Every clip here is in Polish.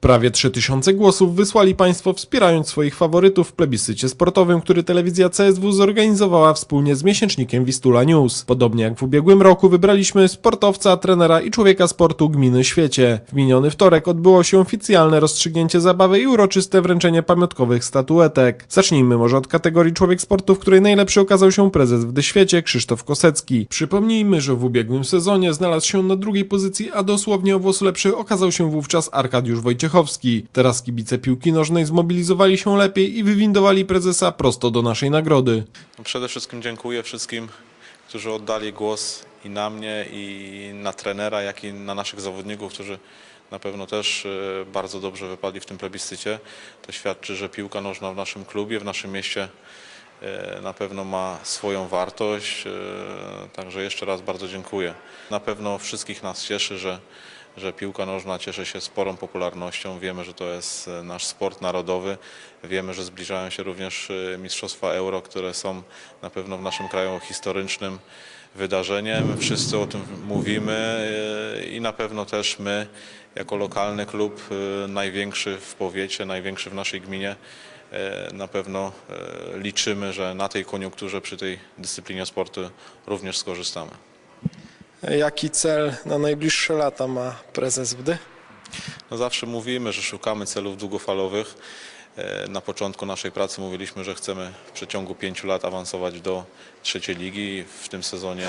Prawie 3000 głosów wysłali Państwo wspierając swoich faworytów w plebiscycie sportowym, który telewizja CSW zorganizowała wspólnie z miesięcznikiem Wistula News. Podobnie jak w ubiegłym roku wybraliśmy sportowca, trenera i człowieka sportu gminy Świecie. W miniony wtorek odbyło się oficjalne rozstrzygnięcie zabawy i uroczyste wręczenie pamiątkowych statuetek. Zacznijmy może od kategorii człowiek sportu, w której najlepszy okazał się prezes w Dyświecie Krzysztof Kosecki. Przypomnijmy, że w ubiegłym sezonie znalazł się na drugiej pozycji, a dosłownie o włos lepszy okazał się wówczas Arkadiusz Wojciechowski. Teraz kibice piłki nożnej zmobilizowali się lepiej i wywindowali prezesa prosto do naszej nagrody. No Przede wszystkim dziękuję wszystkim, którzy oddali głos i na mnie, i na trenera, jak i na naszych zawodników, którzy na pewno też e, bardzo dobrze wypadli w tym plebiscycie. To świadczy, że piłka nożna w naszym klubie, w naszym mieście e, na pewno ma swoją wartość. e, Także jeszcze raz bardzo dziękuję. Na pewno wszystkich nas cieszy, że, że piłka nożna cieszy się sporą popularnością. Wiemy, że to jest e, nasz sport narodowy. Wiemy, że zbliżają się również e, Mistrzostwa Euro, które są na pewno w naszym kraju historycznym wydarzeniem. Wszyscy o tym mówimy e, i na pewno też my, jako lokalny klub, największy w powiecie, największy w naszej gminie, na pewno liczymy, że na tej koniunkturze przy tej dyscyplinie sportu również skorzystamy. Jaki cel na najbliższe lata ma prezes WD? No zawsze mówimy, że szukamy celów długofalowych. E, Na początku naszej pracy mówiliśmy, że chcemy w przeciągu pięciu lat awansować do trzeciej ligi. W tym sezonie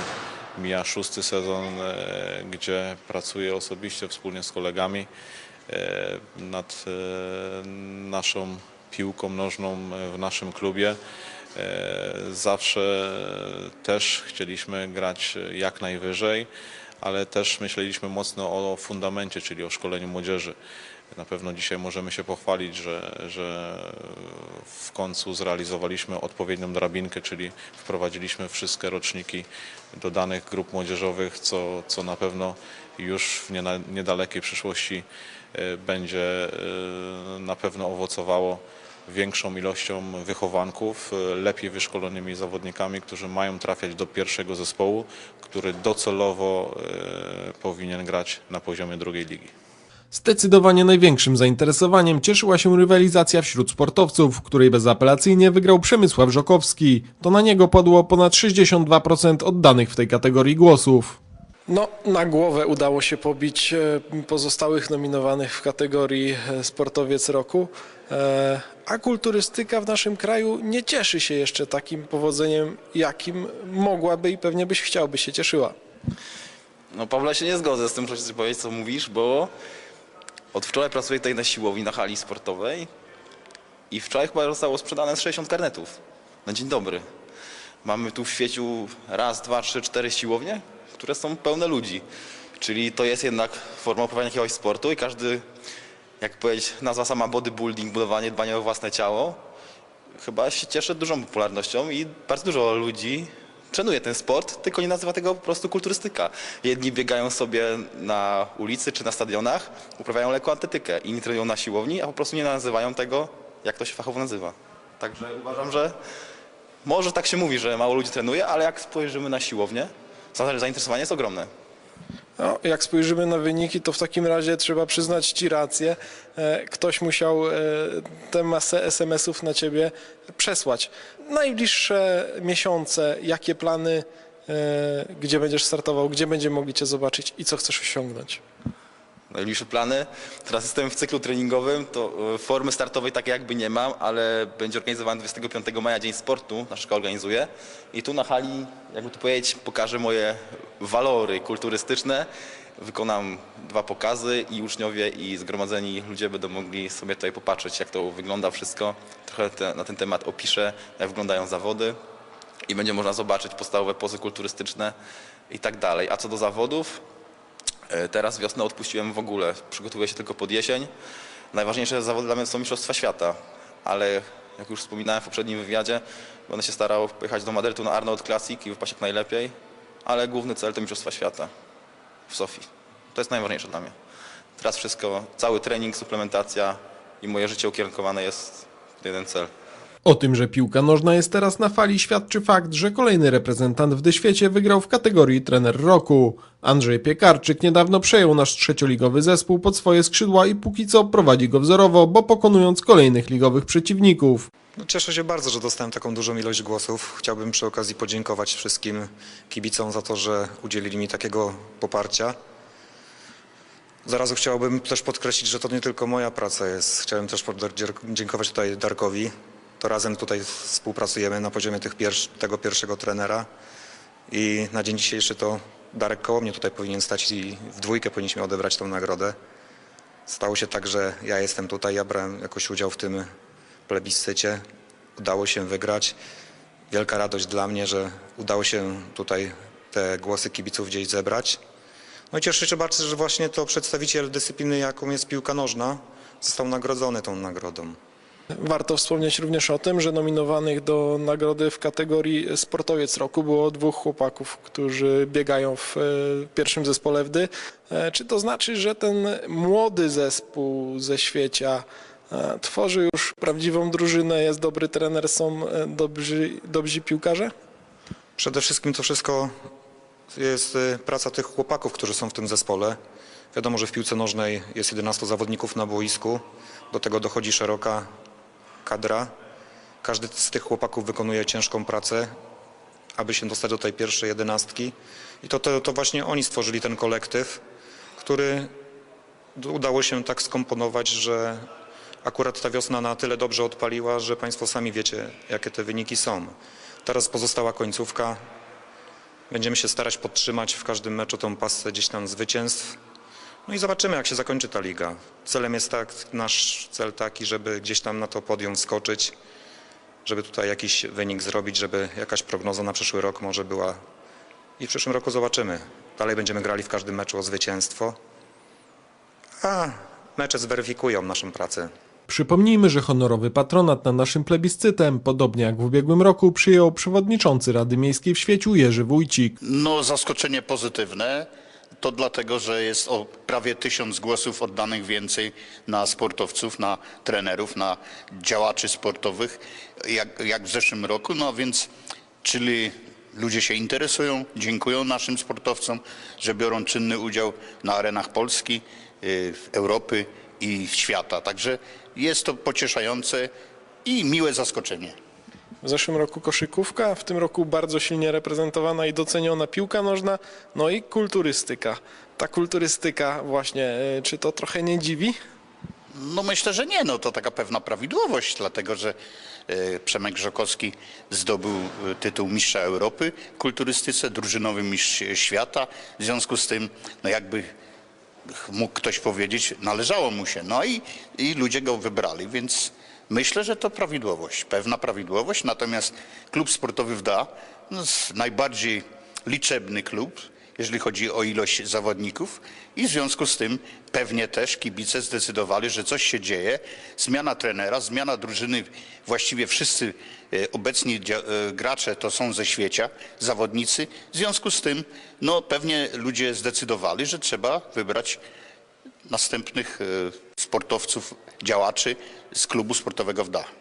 mija szósty sezon, e, gdzie pracuję osobiście wspólnie z kolegami e, nad naszą piłką nożną w naszym klubie. E, Zawsze też chcieliśmy grać jak najwyżej, ale też myśleliśmy mocno o fundamencie, czyli o szkoleniu młodzieży. Na pewno dzisiaj możemy się pochwalić, że, że w końcu zrealizowaliśmy odpowiednią drabinkę, czyli wprowadziliśmy wszystkie roczniki do danych grup młodzieżowych, co, co na pewno już w niedalekiej przyszłości e, będzie e, na pewno owocowało większą ilością wychowanków, e, lepiej wyszkolonymi zawodnikami, którzy mają trafiać do pierwszego zespołu, który docelowo e, powinien grać na poziomie drugiej ligi. Zdecydowanie największym zainteresowaniem cieszyła się rywalizacja wśród sportowców, której bezapelacyjnie wygrał Przemysław Żokowski. To na niego padło ponad 62% oddanych w tej kategorii głosów. No, na głowę udało się pobić e, pozostałych nominowanych w kategorii e, Sportowiec Roku, E, a kulturystyka w naszym kraju nie cieszy się jeszcze takim powodzeniem, jakim mogłaby i pewnie byś chciał, by się cieszyła. No Pawle się nie zgodzę z tym, co chcesz powiedzieć, co mówisz, bo od wczoraj pracuję tutaj na siłowni, na hali sportowej i wczoraj chyba zostało sprzedane z 60 karnetów. Na dzień dobry. Mamy tu w świeciu raz, dwa, trzy, cztery siłownie, które są pełne ludzi. Czyli to jest jednak forma uprawiania jakiegoś sportu i każdy, jak powiedzieć, nazwa sama bodybuilding, budowanie, dbanie o własne ciało, chyba się cieszy dużą popularnością i bardzo dużo ludzi trenuje ten sport, tylko nie nazywa tego po prostu kulturystyka. Jedni biegają sobie na ulicy czy na stadionach, uprawiają lekką atletykę, inni trenują na siłowni, a po prostu nie nazywają tego, jak to się fachowo nazywa. Także uważam, że może tak się mówi, że mało ludzi trenuje, ale jak spojrzymy na siłownię, zainteresowanie jest ogromne. No, jak spojrzymy na wyniki, to w takim razie trzeba przyznać Ci rację. E, Ktoś musiał e, tę masę SMS-ów na Ciebie przesłać. Najbliższe miesiące, jakie plany, e, gdzie będziesz startował, gdzie będziemy mogli Cię zobaczyć i co chcesz osiągnąć? Najbliższe plany. Teraz jestem w cyklu treningowym, to e, formy startowej takiej jakby nie mam, ale będzie organizowany 25 maja Dzień Sportu, nasza szkoła organizuje. I tu na hali, jakby tu powiedzieć, pokażę moje walory kulturystyczne. Wykonam dwa pokazy i uczniowie i zgromadzeni ludzie będą mogli sobie tutaj popatrzeć, jak to wygląda wszystko. Trochę te, na ten temat opiszę, jak wyglądają zawody i będzie można zobaczyć podstawowe pozy kulturystyczne i tak dalej. A co do zawodów, Teraz wiosnę odpuściłem w ogóle. Przygotowuję się tylko pod jesień. Najważniejsze zawody dla mnie są Mistrzostwa Świata, ale jak już wspominałem w poprzednim wywiadzie, będę się starał pojechać do Madrytu na Arnold Classic i wypaść jak najlepiej, ale główny cel to Mistrzostwa Świata w Sofii. To jest najważniejsze dla mnie. Teraz wszystko, cały trening, suplementacja i moje życie ukierunkowane jest w jeden cel. O tym, że piłka nożna jest teraz na fali świadczy fakt, że kolejny reprezentant w Dyświecie wygrał w kategorii trener roku. Andrzej Piekarczyk niedawno przejął nasz trzecioligowy zespół pod swoje skrzydła i póki co prowadzi go wzorowo, bo pokonując kolejnych ligowych przeciwników. No, cieszę się bardzo, że dostałem taką dużą ilość głosów. Chciałbym przy okazji podziękować wszystkim kibicom za to, że udzielili mi takiego poparcia. Zarazem chciałbym też podkreślić, że to nie tylko moja praca jest. Chciałem też podziękować tutaj Darkowi. To razem tutaj współpracujemy na poziomie tego pierwszego trenera. I na dzień dzisiejszy to Darek koło mnie tutaj powinien stać i w dwójkę powinniśmy odebrać tą nagrodę. Stało się tak, że ja jestem tutaj, ja brałem jakoś udział w tym plebiscycie. Udało się wygrać. Wielka radość dla mnie, że udało się tutaj te głosy kibiców gdzieś zebrać. No i cieszę się bardzo, że właśnie to przedstawiciel dyscypliny, jaką jest piłka nożna, został nagrodzony tą nagrodą. Warto wspomnieć również o tym, że nominowanych do nagrody w kategorii sportowiec roku było dwóch chłopaków, którzy biegają w e, pierwszym zespole wdy. E, Czy to znaczy, że ten młody zespół ze świecia e, tworzy już prawdziwą drużynę, jest dobry trener, są dobrzy, dobrzy piłkarze? Przede wszystkim to wszystko jest praca tych chłopaków, którzy są w tym zespole. Wiadomo, że w piłce nożnej jest 11 zawodników na boisku. Do tego dochodzi szeroka kadra. Każdy z tych chłopaków wykonuje ciężką pracę, aby się dostać do tej pierwszej jedenastki. I to, to, to właśnie oni stworzyli ten kolektyw, który udało się tak skomponować, że akurat ta wiosna na tyle dobrze odpaliła, że Państwo sami wiecie, jakie te wyniki są. Teraz pozostała końcówka. Będziemy się starać podtrzymać w każdym meczu tą pasę gdzieś tam zwycięstw. No i zobaczymy, jak się zakończy ta liga. Celem jest tak, nasz cel taki, żeby gdzieś tam na to podium skoczyć, żeby tutaj jakiś wynik zrobić, żeby jakaś prognoza na przyszły rok może była. I w przyszłym roku zobaczymy. Dalej będziemy grali w każdym meczu o zwycięstwo. A mecze zweryfikują naszą pracę. Przypomnijmy, że honorowy patronat nad naszym plebiscytem, podobnie jak w ubiegłym roku, przyjął przewodniczący Rady Miejskiej w Świeciu Jerzy Wójcik. No, zaskoczenie pozytywne. To dlatego, że jest o prawie tysiąc głosów oddanych więcej na sportowców, na trenerów, na działaczy sportowych, jak, jak w zeszłym roku. No więc, czyli ludzie się interesują, dziękują naszym sportowcom, że biorą czynny udział na arenach Polski, y, Europy i świata. Także jest to pocieszające i miłe zaskoczenie. W zeszłym roku koszykówka, w tym roku bardzo silnie reprezentowana i doceniona piłka nożna, no i kulturystyka. Ta kulturystyka właśnie, e, czy to trochę nie dziwi? No myślę, że nie. No to taka pewna prawidłowość, dlatego że e, Przemek Żokowski zdobył e, tytuł mistrza Europy w kulturystyce, drużynowy mistrz świata. W związku z tym, no jakby mógł ktoś powiedzieć, należało mu się. No i, i ludzie go wybrali, więc myślę, że to prawidłowość, pewna prawidłowość. Natomiast klub sportowy WDA, no, najbardziej liczebny klub, jeżeli chodzi o ilość zawodników i w związku z tym pewnie też kibice zdecydowali, że coś się dzieje. Zmiana trenera, zmiana drużyny, właściwie wszyscy e, obecni e, gracze to są ze świecia, zawodnicy. W związku z tym no, pewnie ludzie zdecydowali, że trzeba wybrać następnych e, sportowców, działaczy z klubu sportowego WDA.